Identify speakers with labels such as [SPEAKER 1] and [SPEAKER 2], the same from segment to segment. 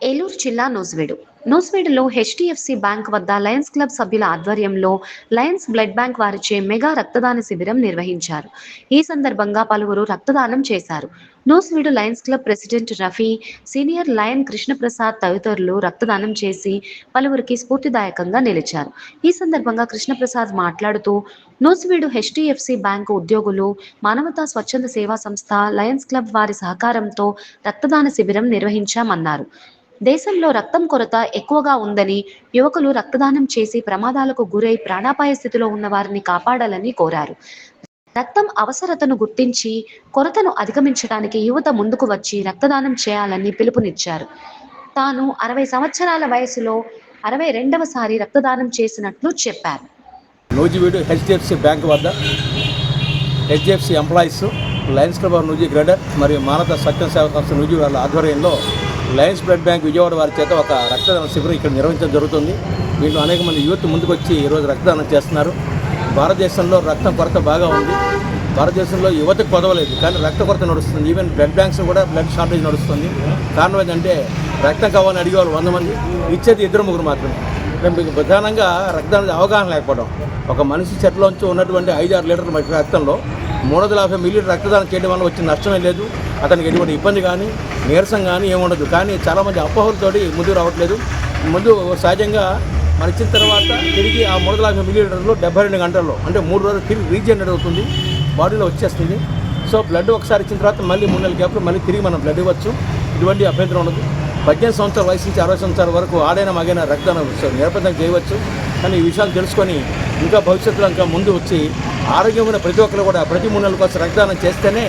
[SPEAKER 1] ఏలూరు జిల్లా నూజివీడు. నూజివీడులో HDFC bank వద్ద లయన్స్ క్లబ్ సభ్యుల ఆధ్వర్యంలో లయన్స్ బ్లడ్ బ్యాంక్ వారిచే మెగా రక్తదాన శిబిరం నిర్వహించారు. ఈ సందర్భంగా పలువురు రక్తదానం చేశారు. Nuzvid lions club president Rafi senior lion Krishnaprasad తదితరులు రక్తదానం చేసి పలువురికి స్ఫూర్తిదాయకంగా నిలిచారు. ఈ సందర్భంగా కృష్ణప్రసాద్ మాట్లాడుతూ నూజివీడు హెచ్డిఎఫ్సి బ్యాంకు ఉద్యోగులు మానవతా స్వచ్ఛంద సేవా సంస్థ లయన్స్ క్లబ్ వారి సహకారంతో రక్తదాన శిబిరం నిర్వహించామన్నారు. దేశంలో రక్తం కొరత ఎక్కువగా ఉందని యువకులు రక్తదానం చేసి ప్రమాదాలకు గురై ప్రాణాపాయ స్థితిలో ఉన్న వారిని కాపాడాలని కోరారు. రక్తం అవసరతను గుర్తించి కొరతను అధిగమించడానికి యువత ముందుకు వచ్చి రక్తదానం చేయాలని పిలుపునిచ్చారు. తాను అరవై సంవత్సరాల వయసులో అరవై రెండవసారి రక్తదానం చేసినట్లు చెప్పారు.
[SPEAKER 2] నూజివీడు హెచ్డిఎఫ్సి బ్యాంక్ వద్ద HDFC employees lions club of Nuzi greater మరియు మానత సత్యం సేవ సంస్థ నూజీ వాళ్ళ ఆధ్వర్యంలో లయన్స్ బ్లడ్ బ్యాంక్ విజయవాడ వారి చేత ఒక రక్తదాన శిబిరం ఇక్కడ నిర్వహించడం జరుగుతుంది. వీళ్ళు అనేక మంది యూత్ ముందుకు వచ్చి ఈరోజు రక్తదానం చేస్తున్నారు. భారతదేశంలో రక్తం కొరత బాగా ఉంది. భారతదేశంలో యువతకు కొదవలేదు. కానీ రక్త కొరత నడుస్తుంది. ఈవెన్ బ్లడ్ బ్యాంక్స్ కూడా బ్లడ్ షార్టేజ్ నడుస్తుంది. కారణం ఏంటంటే రక్తం కావాలని అడిగేవాళ్ళు వంద మంది. ఇచ్చేది ఇద్దరు ముగ్గురు మాత్రమే. మీకు ప్రధానంగా రక్తానికి అవగాహన లేకపోవడం. ఒక మనిషి చెట్లోంచి ఉన్నటువంటి ఐదు ఆరు లీటర్ల రక్తంలో మూడు వందల యాభై మిల్లీలీటర్ రక్తదానం చేయడం వల్ల వచ్చిన నష్టమే లేదు. అతనికి ఎటువంటి ఇబ్బంది కానీ నీరసం కానీ ఏముండదు. కానీ చాలామంది అపోహలతోటి ముందు రావట్లేదు. ముందు సహజంగా మన ఇచ్చిన తర్వాత తిరిగి ఆ మూడు వందల యాభై డెబ్బై రెండు గంటల్లో అంటే మూడు రోజులు తిరిగి రీజనరేట్ అవుతుంది. బాడీలో వచ్చేస్తుంది. సో బ్లడ్ ఒకసారి ఇచ్చిన తర్వాత మళ్ళీ మూడు నెలల గ్యాప్లో మళ్ళీ తిరిగి మనం బ్లడ్ ఇవ్వచ్చు. ఇటువంటి అభ్యంతరం ఉండదు. పద్దెనిమిది సంవత్సరాల వయసు నుంచి అరవై సంవత్సరాల వరకు ఆడైన మగైన రక్తదానం నిరపదం చేయవచ్చు. కానీ ఈ విషయాలు తెలుసుకొని ఇంకా భవిష్యత్తులో ఇంకా ముందు వచ్చి ఆరోగ్యమైన ప్రతి ఒక్కరు కూడా ప్రతి మూడు నెలల కోసం రక్తదానం చేస్తేనే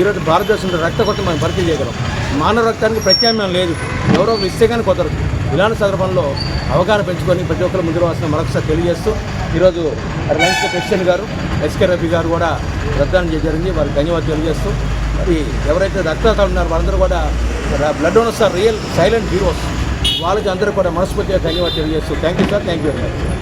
[SPEAKER 2] ఈరోజు భారతదేశంలో రక్త కొట్టి మనం భర్తీ చేయగలం. మానవ రక్తానికి ప్రత్యామ్నాయం లేదు. ఎవరో ఒకరు ఇస్తే కానీ కుదరదు ఇలాంటి సందర్భంలో అవగాహన పెంచుకొని ప్రతి ఒక్కరు ముందు రావాల్సిన మరొకసారి తెలియజేస్తూ ఈరోజు రిలయన్స్ క్రిస్టియన్ గారు ఎస్కే రఫీ గారు కూడా రక్తదానం చేయడం జరిగింది. వారికి ధన్యవాదాలు తెలియజేస్తూ మరి ఎవరైతే రక్తదాతలు ఉన్నారో వాళ్ళందరూ కూడా blood donors are real silent heroes. వాళ్ళకి అందరూ కూడా మనస్ఫూర్తిగా ధన్యవాదాలు తెలియజేస్తూ thank you sir thank you very much.